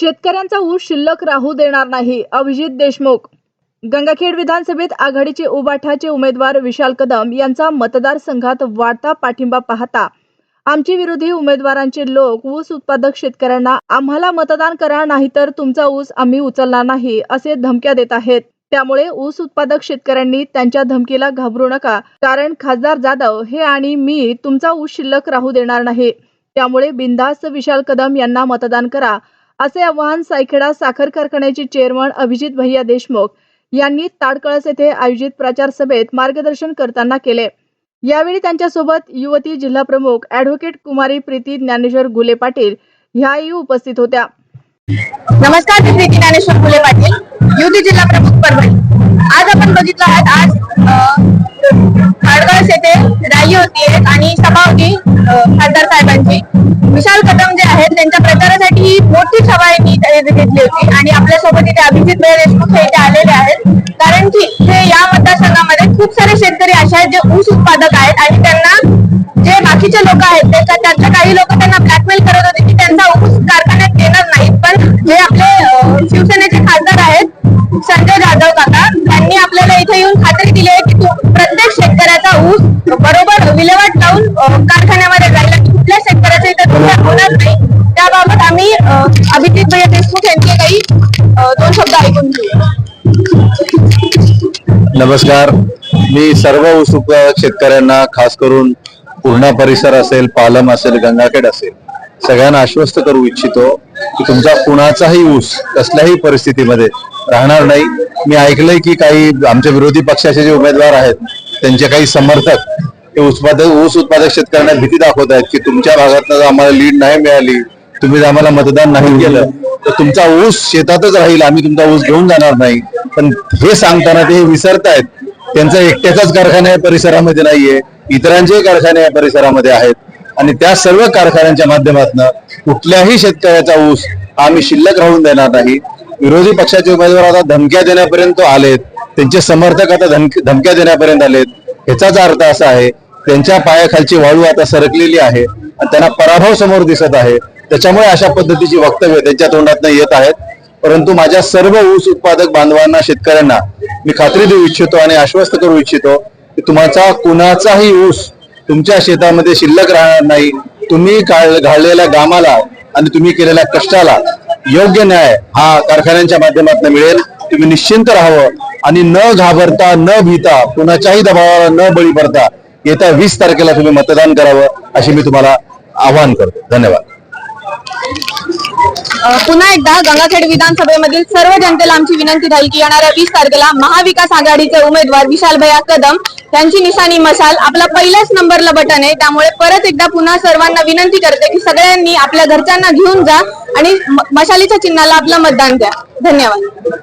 शेतकऱ्यांचा ऊस शिल्लक राहू देणार नाही अभिजित देशमुख. गंगाखेड विधानसभेत आघाडीचे उबाठाचे उमेदवार विशाल कदम यांचा मतदारसंघात वाढता पाठिंबा पाहता आमची विरोधी उमेदवारांचे लोक ऊस उत्पादक शेतकऱ्यांना आम्हाला मतदान करा नाहीतर तुमचा ऊस आम्ही उचलणार नाही असे धमक्या देत आहेत. त्यामुळे ऊस उत्पादक शेतकऱ्यांनी त्यांच्या धमकीला घाबरू नका कारण खासदार जाधव हे आणि मी तुमचा ऊस शिल्लक राहू देणार नाही. त्यामुळे बिनधास्त विशाल कदम यांना मतदान करा असे आवाहन सायखेडा साखर कारखान्याचे चेअरमन अभिजित भैया देशमुख यांनी ताडकळस येथे आयोजित प्रचार सभेत मार्गदर्शन करताना केले. यावेळी त्यांच्यासोबत युवती जिल्हा प्रमुख ऍडव्होकेट कुमारी प्रीती ज्ञानेश्वर गुले पाटील ह्याही उपस्थित होत्या. नमस्कार मी प्रीती ज्ञानेश्वर फुले पाटील युती जिल्हा प्रमुख परभणी. आज आपण बघितलं आहात आज खाडगाळस येथे रॅली होती आणि सभा होती खासदार साहेबांची. विशाल कदम जे आहेत त्यांच्या प्रचारासाठी मोठी सभा मी इथे घेतली होती. आणि आपल्यासोबत इथे अभिजित भैया देशमुख हे इथे आलेले आहेत. कारण की हे या मतदारसंघामध्ये खूप सारे शेतकरी असे आहेत जे ऊस उत्पादक आहेत आणि त्यांना जे बाकीचे लोक आहेत ते त्यांच्या काही लोक त्यांना ब्लॅकमेल करत होते की त्यांचा ऊस कारखान्यात येणार नाहीत पण जे आपले शिवसेनेचे खासदार आहेत संजय जाधव काका. त्यांनी आपल्याला इथे येऊन खात्री दिली आहे की प्रत्येक शेतकऱ्याचा ऊस बरोबर विल्हेवाट लावून कारखान्यात काही दोन शब्द ऐकून घेऊ. नमस्कार. मी सर्व ऊस शेतकऱ्यांना खास करून पूर्णा परिसर असेल पालम असेल गंगाखेड असेल सगळ्यांना आश्वस्त करू इच्छितो की तुमचा कुणाचाही ऊस कसल्याही परिस्थितीमध्ये राहणार नाही. मी ऐकलंय की काही आमच्या विरोधी पक्षाचे जे उमेदवार आहेत त्यांचे काही समर्थक हे उत्पादक ऊस उत्पादक शेतकऱ्यांना भीती दाखवत आहेत की तुमच्या भागातनं आम्हाला लीड नाही मिळाली तुम्ही जर आम्हाला मतदान नाही केलं तर तुमचा ऊस शेतातच राहील आम्ही तुमचा ऊस घेऊन जाणार नाही. पण हे सांगताना ते विसरतायत. त्यांचा एकट्याचाच कारखाना या परिसरामध्ये नाहीये इतरांचेही कारखाने या परिसरामध्ये आहेत. आणि त्या सर्व कारखान्यांच्या माध्यमातून कुठल्याही शेतकऱ्याचा ऊस आम्ही शिल्लक राहून देणार नाही. विरोधी पक्षाचे उमेदवार आता धमक्या देण्यापर्यंत आलेत. त्यांचे समर्थक आता धमक्या देण्यापर्यंत आलेत. ह्याचाच अर्थ असा आहे त्यांच्या पायाखालची वाळू आता सरकलेली आहे. आणि त्यांना पराभव समोर दिसत आहे. त्याच्यामुळे अशा पद्धतीची वक्तव्य त्यांच्या तोंडात येत आहेत. परंतु माझ्या सर्व ऊस उत्पादक बांधवांना शेतकऱ्यांना मी खात्री देऊ इच्छितो आणि आश्वस्त करू इच्छितो की तुमचा कुणाचाही ऊस तुमच्या शेतामध्ये शिल्लक राहणार नाही. तुम्ही घाललेल्या गामाला आणि तुम्ही केलेल्या कष्टाला योग्य न्याय हा कारखान्यांच्या माध्यमातून मिळेल. तुम्ही निश्चिंत राहावं आणि न घाबरता न भीता कुणाच्याही दबावाला न बळी पडता येत्या वीस तारखेला तुम्ही मतदान करावं अशी मी तुम्हाला आवाहन करतो. धन्यवाद. पुन्हा एकदा गंगाखेड विधानसभेमधील सर्व जनतेला आमची विनंती राहील की येणाऱ्या वीस तारखेला महाविकास आघाडीचे उमेदवार विशाल भैया कदम यांची निशाणी मशाल आपला पहिल्याच नंबरला बटन आहे. त्यामुळे परत एकदा पुन्हा सर्वांना विनंती करते की सगळ्यांनी आपल्या घरच्यांना घेऊन जा आणि मशालीच्या चिन्हाला आपलं मतदान द्या. धन्यवाद.